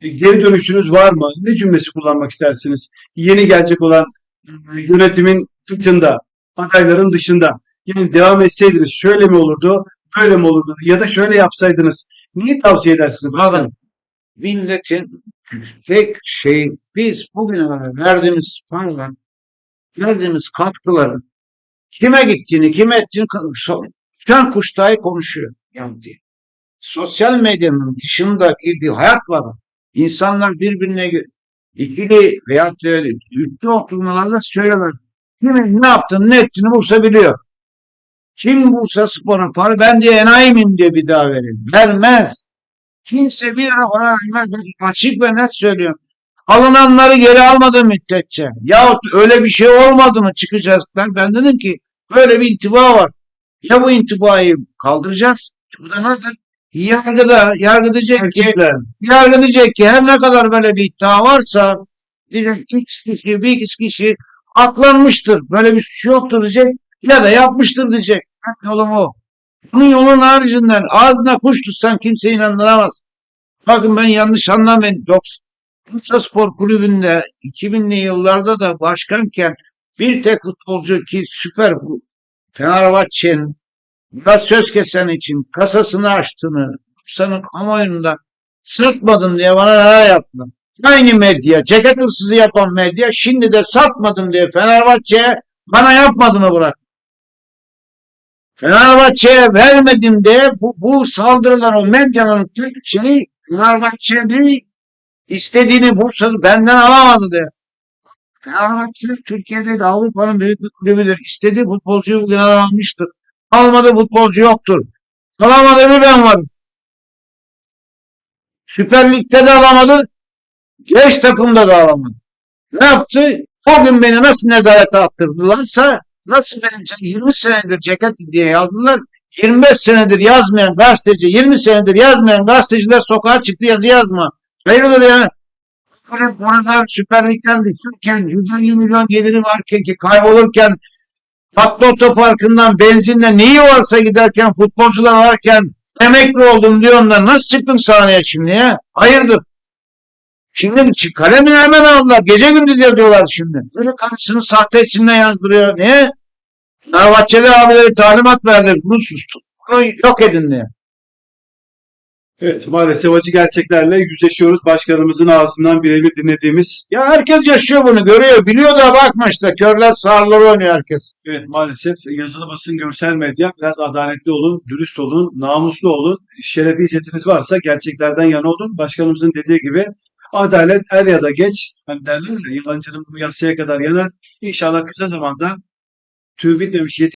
E, Geri dönüşünüz var mı? Ne cümlesi kullanmak istersiniz? Yeni gelecek olan e, yönetimin dışında, adayların dışında. Yani devam etseydiniz şöyle mi olurdu, böyle mi olurdu ya da şöyle yapsaydınız. Neyi tavsiye edersiniz? Bakın milletin tek şey biz bugüne kadar verdiğimiz paralar, verdiğimiz katkıların kime gittiğini, kime ettiğini Can Kuştay konuşuyor. Yani diye. sosyal medyanın dışında bir, bir hayat var. İnsanlar birbirine ikili veya üçlü oturmalarda söylüyorlar. Kimin ne yaptığını, ne ettiğini Bursa biliyor. Kim Bursa Spor'a para ben diye enayi diye bir daha verin. Vermez. Kimse bir para vermez. Ben Açık ve net söylüyorum. Alınanları geri almadığı müddetçe yahut öyle bir şey olmadı mı çıkacaklar. Ben dedim ki böyle bir intiba var. Ya bu intibayı kaldıracağız. Bu da nedir? Yargıda, yargı diyecek ki, Gerçekten. yargı diyecek ki her ne kadar böyle bir iddia varsa diyecek X kişi, bir X kişi aklanmıştır. Böyle bir suç yoktur diyecek ya da yapmıştır diyecek. Yolum o. Bunun yolun haricinden ağzına kuş tutsan kimse inandıramaz. Bakın ben yanlış anlamayın. Bursa Spor Kulübü'nde 2000'li yıllarda da başkanken bir tek futbolcu ki süper Fenerbahçe'nin Murat Sözkesen için kasasını açtığını Bursa'nın kamuoyunda satmadım diye bana neler yaptılar. Aynı medya, ceket hırsızı yapan medya şimdi de satmadım diye Fenerbahçe'ye bana yapmadığını bırak. Fenerbahçe'ye vermedim diye bu, bu saldırılar o medyanın tek şeyi Fenerbahçe'nin istediğini Bursa'da benden alamadı diye. Fenerbahçe Türkiye'de de Avrupa'nın büyük bir kulübüdür. İstediği futbolcuyu bugün almıştır. Almadığı futbolcu yoktur. Alamadı mı ben varım. Süper Lig'de de alamadı. Beş takımda da alamadı. Ne yaptı? O gün beni nasıl nezarete attırdılarsa nasıl benim 20 senedir ceket diye yazdılar. 25 senedir yazmayan gazeteci, 20 senedir yazmayan gazeteciler sokağa çıktı yazı yazma. Hayırdır ya? Böyle buradan Süper Lig'den düşürken 150 milyon geliri varken ki kaybolurken Tatlı otoparkından benzinle neyi varsa giderken futbolcular varken emekli oldum diyorsun da nasıl çıktın sahneye şimdi ya? Hayırdır? Şimdi kalemini hemen aldılar. Gece gündüz yazıyorlar şimdi. Böyle karısını sahte isimle yazdırıyor. Niye? Fenerbahçeli abileri talimat verdi. Bunu sustum. Bunu yok edin diye. Evet maalesef acı gerçeklerle yüzleşiyoruz. Başkanımızın ağzından birebir dinlediğimiz. Ya herkes yaşıyor bunu. Görüyor. Biliyor da bakma işte. Körler sağırları oynuyor herkes. Evet maalesef yazılı basın, görsel medya biraz adaletli olun, dürüst olun, namuslu olun. Şerefi izzetiniz varsa gerçeklerden yana olun. Başkanımızın dediği gibi adalet er ya da geç. Hani derler ya yalancının bu yasaya kadar yanar. İnşallah kısa zamanda tüy bitmemiş